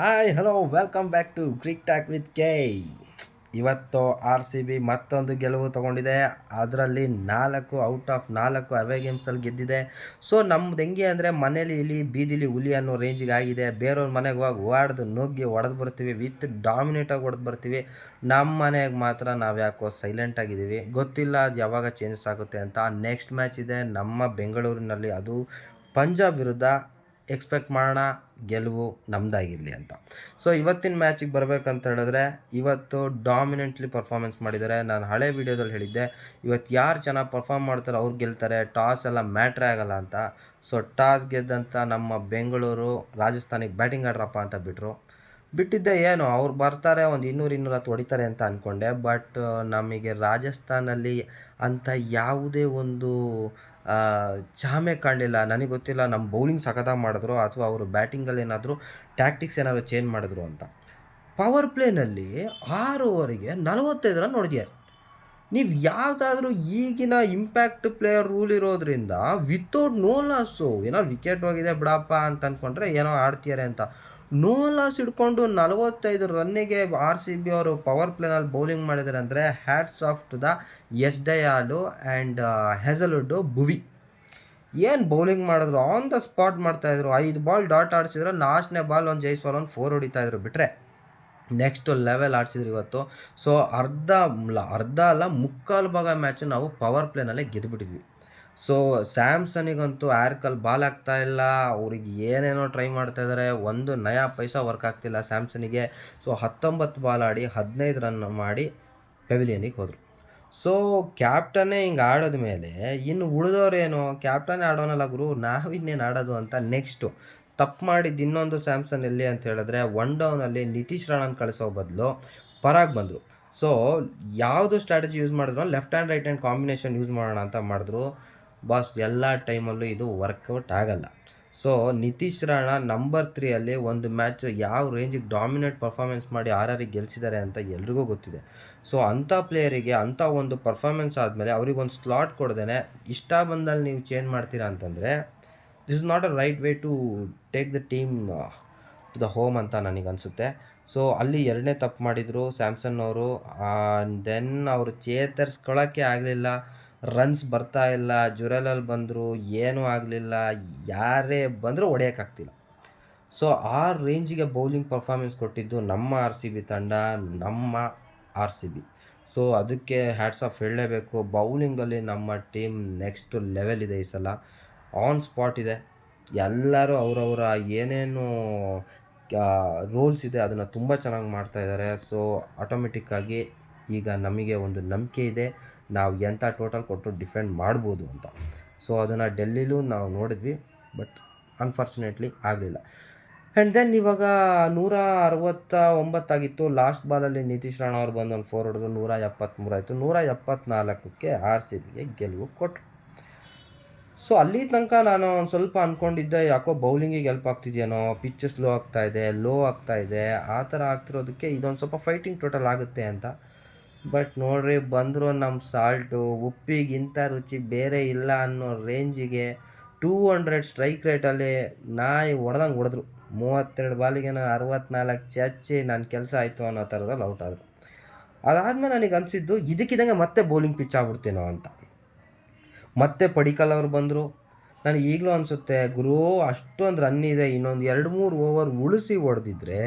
Hi hello welcome back to cric talk with K ಇವತ್ತು R C B ಮತ್ತೊಂದು ಗೆಲುವು ತೊಗೊಂಡಿದೆ. ಅದರಲ್ಲಿ ನಾಲ್ಕು ಔಟ್ ಆಫ್ ನಾಲ್ಕು ಅವೇ ಗೇಮ್ಸಲ್ಲಿ ಗೆದ್ದಿದೆ. ಸೊ ನಮ್ದು ಹೆಂಗೆ ಅಂದರೆ ಮನೇಲಿ ಇಲ್ಲಿ ಬೀದಿಲಿ ಹುಲಿ ಅನ್ನೋ ರೇಂಜಿಗೆ ಆಗಿದೆ. ಬೇರೆಯವ್ರ ಮನೆಗೆ ಹೋಗಿ ಓಡ್ದು ನುಗ್ಗಿ ಹೊಡೆದು ಬರ್ತೀವಿ. ವಿತ್ ಡಾಮಿನೇಟಾಗಿ ಹೊಡೆದು ಬರ್ತೀವಿ. ನಮ್ಮ ಮನೆಗೆ ಮಾತ್ರ ನಾವು ಯಾಕೋ ಸೈಲೆಂಟ್ ಆಗಿದ್ದೀವಿ. ಗೊತ್ತಿಲ್ಲ ಅದು ಯಾವಾಗ ಚೇಂಜಸ್ ಆಗುತ್ತೆ ಅಂತ. ನೆಕ್ಸ್ಟ್ ಮ್ಯಾಚ್ ಇದೆ. ನಮ್ಮ ಬೆಂಗಳೂರಿನಲ್ಲಿ ಅದು ಪಂಜಾಬ್ ವಿರುದ್ಧ ಎಕ್ಸ್ಪೆಕ್ಟ್ ಮಾಡೋಣ, ಗೆಲುವು ನಮ್ಮದಾಗಿರಲಿ ಅಂತ. ಸೊ ಇವತ್ತಿನ ಮ್ಯಾಚಿಗೆ ಬರಬೇಕಂತ ಹೇಳಿದ್ರೆ, ಇವತ್ತು ಡಾಮಿನೆಂಟ್ಲಿ ಪರ್ಫಾರ್ಮೆನ್ಸ್ ಮಾಡಿದ್ದಾರೆ. ನಾನು ಹಳೆ ವೀಡಿಯೋದಲ್ಲಿ ಹೇಳಿದ್ದೆ ಇವತ್ತು ಯಾರು ಚೆನ್ನಾಗಿ ಪರ್ಫಾರ್ಮ್ ಮಾಡ್ತಾರೆ ಅವ್ರು ಗೆಲ್ತಾರೆ ಟಾಸ್ ಎಲ್ಲ ಮ್ಯಾಟ್ರೇ ಆಗಲ್ಲ ಅಂತ. ಸೊ ಟಾಸ್ ಗೆದ್ದಂಥ ನಮ್ಮ ಬೆಂಗಳೂರು, ರಾಜಸ್ಥಾನಿಗೆ ಬ್ಯಾಟಿಂಗ್ ಆಡ್ರಪ್ಪ ಅಂತ ಬಿಟ್ಟರು ಬಿಟ್ಟಿದ್ದೆ ಏನು? ಅವ್ರು ಬರ್ತಾರೆ, ಒಂದು ಇನ್ನೂರು ಇನ್ನೂರ ಹತ್ತು ಹೊಡಿತಾರೆ ಅಂತ ಅಂದ್ಕೊಂಡೆ ಬಟ್ ನಮಗೆ ರಾಜಸ್ಥಾನಲ್ಲಿ ಅಂಥ ಯಾವುದೇ ಒಂದು ಚಾಮೆ ಕಾಣಲಿಲ್ಲ. ನನಗೆ ಗೊತ್ತಿಲ್ಲ ನಮ್ಮ ಬೌಲಿಂಗ್ ಸಖತ್ತಾಗಿ ಮಾಡಿದ್ರು ಅಥವಾ ಅವರು ಬ್ಯಾಟಿಂಗಲ್ಲಿ ಏನಾದರೂ ಟ್ಯಾಕ್ಟಿಕ್ಸ್ ಏನಾದರೂ ಚೇಂಜ್ ಮಾಡಿದ್ರು ಅಂತ. ಪವರ್ ಪ್ಲೇನಲ್ಲಿ ಆರು ಓವರಿಗೆ ನಲವತ್ತೈದು ರನ್ ಹೊಡೆದಿದ್ದಾರೆ. ನೀವು ಯಾವುದಾದ್ರೂ ಈಗಿನ ಇಂಪ್ಯಾಕ್ಟ್ ಪ್ಲೇಯರ್ ರೂಲ್ ಇರೋದ್ರಿಂದ ವಿತೌಟ್ ನೋ ಲಾಸು ಏನೋ ವಿಕೆಟ್ ಹೋಗಿದೆ ಬಿಡಪ್ಪ ಅಂತ ಅಂದ್ಕೊಂಡ್ರೆ ಏನೋ ಆಡ್ತಿದ್ದಾರೆ ಅಂತ. ನೋ ಲಾಸ್ ಹಿಡ್ಕೊಂಡು ನಲವತ್ತೈದು ರನ್ನಿಗೆ ಆರ್ ಸಿ ಬಿ ಅವರು ಪವರ್ ಪ್ಲೇನಲ್ಲಿ ಬೌಲಿಂಗ್ ಮಾಡಿದ್ದಾರೆ ಅಂದರೆ hats off to the Yash Dayal and Hazlewood Bhuvi. ಏನು ಬೌಲಿಂಗ್ ಮಾಡಿದ್ರು ಆನ್ ದ ಸ್ಪಾಟ್ ಮಾಡ್ತಾಯಿದ್ರು ಐದು ಬಾಲ್ ಡಾಟ್ ಆಡಿಸಿದ್ರು ಲಾಸ್ಟ್ನೇ ಬಾಲ್ ಒಂದು ಜೈಸ್ವಾಲ್ ಒಂದು ಫೋರ್ ಹೊಡಿತಾಯಿದ್ರು ಬಿಟ್ಟರೆ ನೆಕ್ಸ್ಟ್ ಲೆವೆಲ್ ಆಡಿಸಿದ್ರು ಇವತ್ತು. ಸೊ ಅರ್ಧ ಅರ್ಧ ಅಲ್ಲ, ಮುಕ್ಕಾಲು ಭಾಗ ಮ್ಯಾಚು ನಾವು ಪವರ್ ಪ್ಲೇನಲ್ಲೇ ಗೆದ್ದುಬಿಟ್ಟಿದ್ವಿ ಸೊ ಸ್ಯಾಮ್ಸನಿಗಂತೂ ಆರ್ಕಲ್ ಬಾಲ್ ಆಗ್ತಾ ಇಲ್ಲ, ಅವ್ರಿಗೆ ಏನೇನೋ ಟ್ರೈ ಮಾಡ್ತಾ ಇದ್ದಾರೆ ಒಂದು ನಯಾ ಪೈಸಾ ವರ್ಕ್ ಆಗ್ತಿಲ್ಲ ಸ್ಯಾಮ್ಸನಿಗೆ ಸೊ ಹತ್ತೊಂಬತ್ತು ಬಾಲ್ ಆಡಿ ಹದಿನೈದು ರನ್ ಮಾಡಿ ಪೆವಿಲಿಯನಿಗೆ ಹೋದರು. ಸೊ ಕ್ಯಾಪ್ಟನ್ನೇ ಹಿಂಗೆ ಆಡೋದ ಮೇಲೆ ಇನ್ನು ಉಳಿದವ್ರೇನು ಕ್ಯಾಪ್ಟನ್ ಆಡೋನಲ್ಲ ಗುರು, ನಾವಿನ್ನೇನು ಆಡೋದು ಅಂತ ನೆಕ್ಸ್ಟು ತಪ್ಪು ಮಾಡಿದ್ದು ಇನ್ನೊಂದು ಸ್ಯಾಮ್ಸನ್ ಎಲ್ಲಿ ಅಂತ ಹೇಳಿದ್ರೆ ಒನ್ ಡೌನಲ್ಲಿ ನಿತೀಶ್ ರಾಣನ್ ಕಳಿಸೋ ಬದಲು ಪರಾಗ್ ಬಂದರು. ಸೊ ಯಾವುದು ಸ್ಟ್ರಾಟಜಿ ಯೂಸ್ ಮಾಡಿದ್ರು? Left hand right hand combination use ಮಾಡೋಣ ಅಂತ ಮಾಡಿದ್ರು. ಬಾಸ್ ಎಲ್ಲ ಟೈಮಲ್ಲೂ ಇದು ವರ್ಕೌಟ್ ಆಗಲ್ಲ. ಸೊ ನಿತೀಶ್ ರಾಣಾ ನಂಬರ್ ತ್ರೀಯಲ್ಲಿ ಒಂದು ಮ್ಯಾಚ್ ಯಾವ ರೇಂಜಿಗೆ ಡಾಮಿನೇಟ್ ಪರ್ಫಾರ್ಮೆನ್ಸ್ ಮಾಡಿ ಆರ್ ಗೆಲ್ಸಿದ್ದಾರೆ ಅಂತ ಎಲ್ರಿಗೂ ಗೊತ್ತಿದೆ. ಸೊ ಅಂಥ ಪ್ಲೇಯರಿಗೆ ಅಂಥ ಒಂದು ಪರ್ಫಾರ್ಮೆನ್ಸ್ ಆದಮೇಲೆ ಅವ್ರಿಗೊಂದು ಸ್ಲಾಟ್ ಕೊಡ್ದೇನೆ ಇಷ್ಟ ಬಂದಲ್ಲಿ ನೀವು ಚೇಂಜ್ ಮಾಡ್ತೀರಾ ಅಂತಂದರೆ this is not a right way to take the team to the home ಅಂತ ನನಗನ್ಸುತ್ತೆ ಸೊ ಅಲ್ಲಿ ಎರಡನೇ ತಪ್ಪು ಮಾಡಿದರು ಸ್ಯಾಮ್ಸನ್ ಅವರು ದೆನ್ ಅವರು ಚೇತರಿಸ್ಕೊಳ್ಳೋಕ್ಕೆ ಆಗಲಿಲ್ಲ. ರನ್ಸ್ ಬರ್ತಾ ಇಲ್ಲ, ಜುರಲಲ್ಲಿ ಬಂದರು, ಏನೂ ಆಗಲಿಲ್ಲ, ಯಾರೇ ಬಂದರೂ ಹೊಡೆಯೋಕ್ಕಾಗ್ತಿಲ್ಲ ಸೊ ಆ ರೇಂಜಿಗೆ ಬೌಲಿಂಗ್ ಪರ್ಫಾರ್ಮೆನ್ಸ್ ಕೊಟ್ಟಿದ್ದು ನಮ್ಮ ಆರ್ ಸಿ ಬಿ ತಂಡ, ನಮ್ಮ ಆರ್ ಸಿ ಬಿ ಸೊ ಅದಕ್ಕೆ ಹ್ಯಾಟ್ಸ್ ಆಫ್ ಹೇಳಲೇಬೇಕು. ಬೌಲಿಂಗಲ್ಲಿ ನಮ್ಮ ಟೀಮ್ ನೆಕ್ಸ್ಟ್ ಲೆವೆಲ್ ಇದೆ ಈ ಸಲ. ಆನ್ ಸ್ಪಾಟ್ ಇದೆ. ಎಲ್ಲರೂ ಅವರವರ ಏನೇನು ರೋಲ್ಸ್ ಇದೆ, ಅದನ್ನು ತುಂಬ ಚೆನ್ನಾಗಿ ಮಾಡ್ತಾ ಇದ್ದಾರೆ ಸೊ ಆಟೋಮೆಟಿಕ್ಕಾಗಿ ಈಗ ನಮಗೆ ಒಂದು ನಂಬಿಕೆ ಇದೆ. ನಾವು ಎಂಥ ಟೋಟಲ್ ಕೊಟ್ಟು ಡಿಫೆಂಡ್ ಮಾಡ್ಬೋದು ಅಂತ. ಸೊ ಅದನ್ನು ಡೆಲ್ಲಿಲೂ ನಾವು ನೋಡಿದ್ವಿ ಬಟ್ ಅನ್ಫಾರ್ಚುನೇಟ್ಲಿ ಆಗಲಿಲ್ಲ. ಆ್ಯಂಡ್ ದೆನ್ ಇವಾಗ ನೂರ ಅರವತ್ತ ಒಂಬತ್ತಾಗಿತ್ತು ಲಾಸ್ಟ್ ಬಾಲಲ್ಲಿ ನಿತೀಶ್ ರಾಣಾ ಅವ್ರು ಬಂದು ಒಂದು ಫೋರ್ ಹೊಡೆದು ನೂರ ಎಪ್ಪತ್ತ್ಮೂರು ಆಯಿತು ನೂರ ಎಪ್ಪತ್ತ್ನಾಲ್ಕಕ್ಕೆ ಆರ್ ಸಿ ಬಿಗೆ ಗೆಲುವು ಕೊಟ್ಟರು ಸೊ ಅಲ್ಲಿ ತನಕ ನಾನು ಒಂದು ಸ್ವಲ್ಪ ಅಂದ್ಕೊಂಡಿದ್ದೆ ಯಾಕೋ ಬೌಲಿಂಗಿಗೆ ಹೆಲ್ಪ್ ಆಗ್ತಿದೆಯೇನೋ ಪಿಚ್ ಸ್ಲೋ ಆಗ್ತಾ ಇದೆ ಲೋ ಆಗ್ತಾ ಇದೆ, ಆ ಥರ ಆಗ್ತಿರೋದಕ್ಕೆ ಇದೊಂದು ಸ್ವಲ್ಪ ಫೈಟಿಂಗ್ ಟೋಟಲ್ ಆಗುತ್ತೆ ಅಂತ. ಬಟ್ ನೋಡ್ರಿ, ಬಂದರು ನಮ್ಮ ಸಾಲ್ಟು ಉಪ್ಪಿಗಿಂತ ರುಚಿ ಬೇರೆ ಇಲ್ಲ ಅನ್ನೋ ರೇಂಜಿಗೆ ಟೂ ಹಂಡ್ರೆಡ್ ಸ್ಟ್ರೈಕ್ ರೇಟಲ್ಲಿ ನಾಯಿ ಹೊಡೆದಂಗೆ ಹೊಡೆದ್ರು. ಮೂವತ್ತೆರಡು ಬಾಲಿಗೆ ನಾನು ಅರವತ್ನಾಲ್ಕು ಚಚ್ಚಿ ನನ್ನ ಕೆಲಸ ಆಯಿತು ಅನ್ನೋ ಥರದಲ್ಲಿ ಔಟ್ ಆದರು. ಅದಾದಮೇಲೆ ನನಗೆ ಅನಿಸಿದ್ದು ಇದಕ್ಕಿದಂಗೆ ಮತ್ತೆ ಬೌಲಿಂಗ್ ಪಿಚ್ ಆಗ್ಬಿಡ್ತೀನೋ ಅಂತ. ಮತ್ತೆ ಪಡಿಕಲ್ ಅವ್ರು ಬಂದರು. ನನಗೆ ಈಗಲೂ ಅನಿಸುತ್ತೆ, ಗುರು ಅಷ್ಟೊಂದು ರನ್ ಇದೆ, ಇನ್ನೊಂದು ಎರಡು ಮೂರು ಓವರ್ ಉಳಿಸಿ ಹೊಡೆದಿದ್ರೆ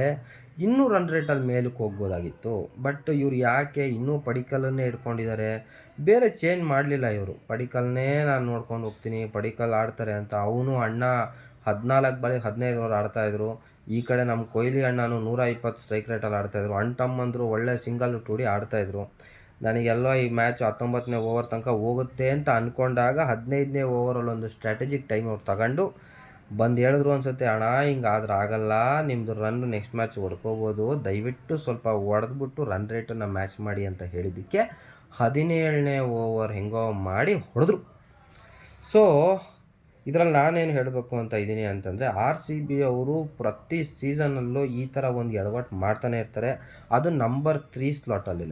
ಇನ್ನೂ ರನ್ ರೇಟಲ್ಲಿ ಮೇಲಕ್ಕೆ ಹೋಗ್ಬೋದಾಗಿತ್ತು. ಬಟ್ ಇವ್ರು ಯಾಕೆ ಇನ್ನೂ ಪಡಿಕಲನ್ನೇ ಇಟ್ಕೊಂಡಿದ್ದಾರೆ ಬೇರೆ ಚೇಂಜ್ ಮಾಡಲಿಲ್ಲ ಇವರು. ಪಡಿಕಲ್ನೇ ನಾನು ನೋಡ್ಕೊಂಡು ಹೋಗ್ತೀನಿ, ಪಡಿಕಲ್ ಆಡ್ತಾರೆ ಅಂತ ಅವನು ಅಣ್ಣ ಹದಿನಾಲ್ಕು ಬಾಳಿ ಹದಿನೈದು ಓವರ್ ಆಡ್ತಾಯಿದ್ರು ಈ ಕಡೆ ನಮ್ಮ ಕೊಹ್ಲಿ ಅಣ್ಣನೂ ನೂರ ಇಪ್ಪತ್ತು ಸ್ಟ್ರೈಕ್ ರೇಟಲ್ಲಿ ಆಡ್ತಾಯಿದ್ರು ಅಣ್ಣ ತಮ್ಮಂದರು ಒಳ್ಳೆ ಸಿಂಗಲ್ ಟೂಡಿ ಆಡ್ತಾಯಿದ್ರು ನನಗೆಲ್ಲೋ ಈ ಮ್ಯಾಚ್ ಹತ್ತೊಂಬತ್ತನೇ ಓವರ್ ತನಕ ಹೋಗುತ್ತೆ ಅಂತ ಅಂದ್ಕೊಂಡಾಗ ಹದಿನೈದನೇ ಓವರಲ್ಲಿ ಒಂದು ಸ್ಟ್ರಾಟಜಿಕ್ ಟೈಮ್ ಅವ್ರು ತಗೊಂಡು ಬಂದು ಹೇಳಿದ್ರು ಅನ್ಸುತ್ತೆ, ಅಣ್ಣ, ಹಿಂಗಾದ್ರೆ ಆಗಲ್ಲ ನಿಮ್ಮದು ರನ್ ನೆಕ್ಸ್ಟ್ ಮ್ಯಾಚ್ ಹೊಡ್ಕೋಬೋದು. ದಯವಿಟ್ಟು ಸ್ವಲ್ಪ ಹೊಡೆದ್ಬಿಟ್ಟು ರನ್ ರೇಟನ್ನು ಮ್ಯಾಚ್ ಮಾಡಿ ಅಂತ ಹೇಳಿದ್ದಕ್ಕೆ ಹದಿನೇಳನೇ ಓವರ್ ಹೆಂಗೋ ಮಾಡಿ ಹೊಡೆದ್ರು. ಸೊ ಇದರಲ್ಲಿ ನಾನೇನು ಹೇಳಬೇಕು ಅಂತ ಇದ್ದೀನಿ ಅಂತಂದರೆ ಆರ್ ಸಿ ಬಿ ಅವರು ಪ್ರತಿ ಸೀಸನಲ್ಲೂ ಈ ಥರ ಒಂದು ಎಡವಟ್ಟು ಮಾಡ್ತಾನೆ ಇರ್ತಾರೆ. ಅದು ನಂಬರ್ ತ್ರೀ ಸ್ಲಾಟಲ್ಲಿ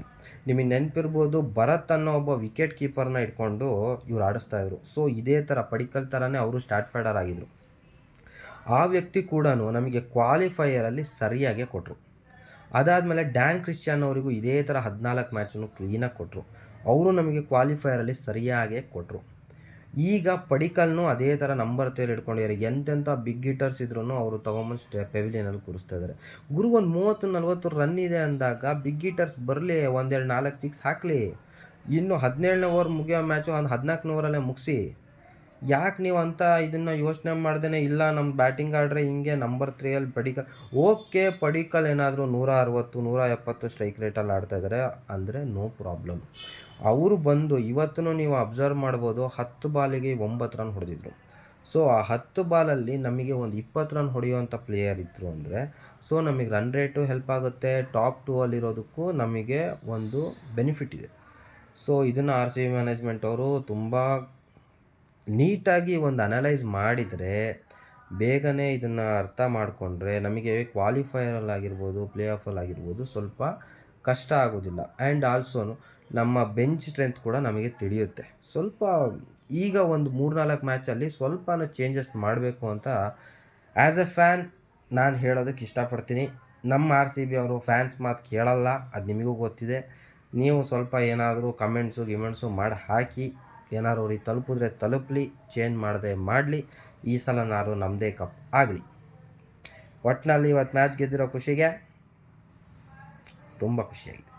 ನಿಮಗೆ ನೆನಪಿರ್ಬೋದು, ಭರತ್ ಅನ್ನೋ ಒಬ್ಬ ವಿಕೆಟ್ ಕೀಪರ್ನ ಇಟ್ಕೊಂಡು ಇವ್ರು ಆಡಿಸ್ತಾ ಇದ್ರು. ಸೊ ಇದೇ ಥರ ಪಡಿಕಲ್ ಥರನೇ ಅವರು ಸ್ಟಾರ್ಟ್ ಪ್ಯಾಡರ್ ಆಗಿದ್ರು. ಆ ವ್ಯಕ್ತಿ ಕೂಡ ನಮಗೆ ಕ್ವಾಲಿಫೈಯರಲ್ಲಿ ಸರಿಯಾಗೇ ಕೊಟ್ಟರು ಅದಾದಮೇಲೆ ಡ್ಯಾನ್ ಕ್ರಿಶ್ಚಿಯನ್ ಅವರಿಗೂ ಇದೇ ಥರ ಹದಿನಾಲ್ಕು ಮ್ಯಾಚನ್ನು ಕ್ಲೀನಾಗಿ ಕೊಟ್ಟರು ಅವರು ನಮಗೆ ಕ್ವಾಲಿಫೈಯರಲ್ಲಿ ಸರಿಯಾಗೇ ಕೊಟ್ಟರು ಈಗ ಪಡಿಕಲ್ನು ಅದೇ ಥರ ನಂಬರ್ ತೇಲಿ ಹಿಡ್ಕೊಂಡಿದ್ದಾರೆ ಎಂತೆಂಥ ಬಿಗ್ ಹಿಟರ್ಸ್ ಇದ್ರೂ ಅವರು ತೊಗೊಂಬಂದು ಸ್ಟೆ ಪೆವಿಲಿಯನಲ್ಲಿ ಕೂರಿಸ್ತಾ ಇದ್ದಾರೆ ಗುರು ಒಂದು ಮೂವತ್ತು, ನಲ್ವತ್ತು ರನ್ ಇದೆ ಅಂದಾಗ ಬಿಗ್ ಹಿಟರ್ಸ್ ಬರಲಿ, ಒಂದೆರಡು, ನಾಲ್ಕು ಸಿಕ್ಸ್ ಹಾಕಲಿ. ಇನ್ನು ಹದಿನೇಳನೇ ಓವರ್ ಮುಗಿಯೋ ಮ್ಯಾಚು ಒಂದು ಹದಿನಾಲ್ಕನೇ ಓವರಲ್ಲೇ ಮುಗಿಸಿ. ಯಾಕೆ ನೀವು ಅಂತ ಇದನ್ನು ಯೋಚನೆ ಮಾಡ್ದೇ ಇಲ್ಲ? ನಮ್ಮ ಬ್ಯಾಟಿಂಗ್ ಆಡ್ರೆ ಹಿಂಗೆ ನಂಬರ್ ತ್ರೀಯಲ್ಲಿ ಪಡಿಕಲ್. ಓಕೆ, ಪಡಿಕಲ್ ಏನಾದರೂ ನೂರ ಅರವತ್ತು, ನೂರ ಎಪ್ಪತ್ತು ಸ್ಟ್ರೈಕ್ ರೇಟಲ್ಲಿ ಆಡ್ತಾ ಇದ್ದಾರೆ. ಅಂದರೆ ನೋ ಪ್ರಾಬ್ಲಮ್ ಅವರು ಬಂದು ಇವತ್ತು ನೀವು ಅಬ್ಸರ್ವ್ ಮಾಡ್ಬೋದು ಹತ್ತು ಬಾಲಿಗೆ ಒಂಬತ್ತು ರನ್ ಹೊಡೆದಿದ್ರು. ಸೊ, ಆ ಹತ್ತು ಬಾಲಲ್ಲಿ ನಮಗೆ ಒಂದು ಇಪ್ಪತ್ತು ರನ್ ಹೊಡೆಯುವಂಥ ಪ್ಲೇಯರ್ ಇದ್ದರು ಅಂದರೆ, ಸೊ, ನಮಗೆ ರನ್ ರೇಟು ಹೆಲ್ಪ್ ಆಗುತ್ತೆ ಟಾಪ್ ಟೂ ಅಲ್ಲಿರೋದಕ್ಕೂ ನಮಗೆ ಒಂದು ಬೆನಿಫಿಟ್ ಇದೆ. ಸೊ, ಇದನ್ನು ಆರ್ ಸಿ ಬಿ ಮ್ಯಾನೇಜ್ಮೆಂಟ್ ಅವರು ತುಂಬ ನೀಟಾಗಿ ಒಂದು ಅನಲೈಸ್ ಮಾಡಿದರೆ, ಬೇಗನೆ ಇದನ್ನು ಅರ್ಥ ಮಾಡಿಕೊಂಡ್ರೆ, ನಮಗೆ ಕ್ವಾಲಿಫೈಯರಲ್ಲಾಗಿರ್ಬೋದು ಪ್ಲೇ ಆಫಲ್ಲಾಗಿರ್ಬೋದು ಸ್ವಲ್ಪ ಕಷ್ಟ ಆಗೋದಿಲ್ಲ. ಆ್ಯಂಡ್ ಆಲ್ಸೋ ನಮ್ಮ ಬೆಂಚ್ ಸ್ಟ್ರೆಂತ್ ಕೂಡ ನಮಗೆ ತಿಳಿಯುತ್ತೆ. ಸ್ವಲ್ಪ ಈಗ ಒಂದು ಮೂರ್ನಾಲ್ಕು ಮ್ಯಾಚಲ್ಲಿ ಸ್ವಲ್ಪನೂ ಚೇಂಜಸ್ ಮಾಡಬೇಕು ಅಂತ ಆ್ಯಸ್ ಎ ಫ್ಯಾನ್ ನಾನು ಹೇಳೋದಕ್ಕೆ ಇಷ್ಟಪಡ್ತೀನಿ. ನಮ್ಮ ಆರ್ ಸಿ ಬಿ ಅವರು ಫ್ಯಾನ್ಸ್ ಮಾತು ಕೇಳಲ್ಲ, ಅದು ನಿಮಗೂ ಗೊತ್ತಿದೆ. ನೀವು ಸ್ವಲ್ಪ ಏನಾದರೂ ಕಮೆಂಟ್ಸು ಗಿಮೆಂಟ್ಸು ಮಾಡಿ ಹಾಕಿ, ಏನಾದ್ರು ಅವ್ರಿಗೆ ತಲುಪಿದ್ರೆ ತಲುಪಲಿ ಚೇಂಜ್ ಮಾಡಿದ್ರೆ ಮಾಡಲಿ, ಈ ಸಲ ನಾರು ನಮ್ಮದೇ ಕಪ್ ಆಗಲಿ. ಒಟ್ಟಿನಲ್ಲಿ ಇವತ್ತು ಮ್ಯಾಚ್ ಗೆದ್ದಿರೋ ಖುಷಿಗೆ どんばくしやぎ。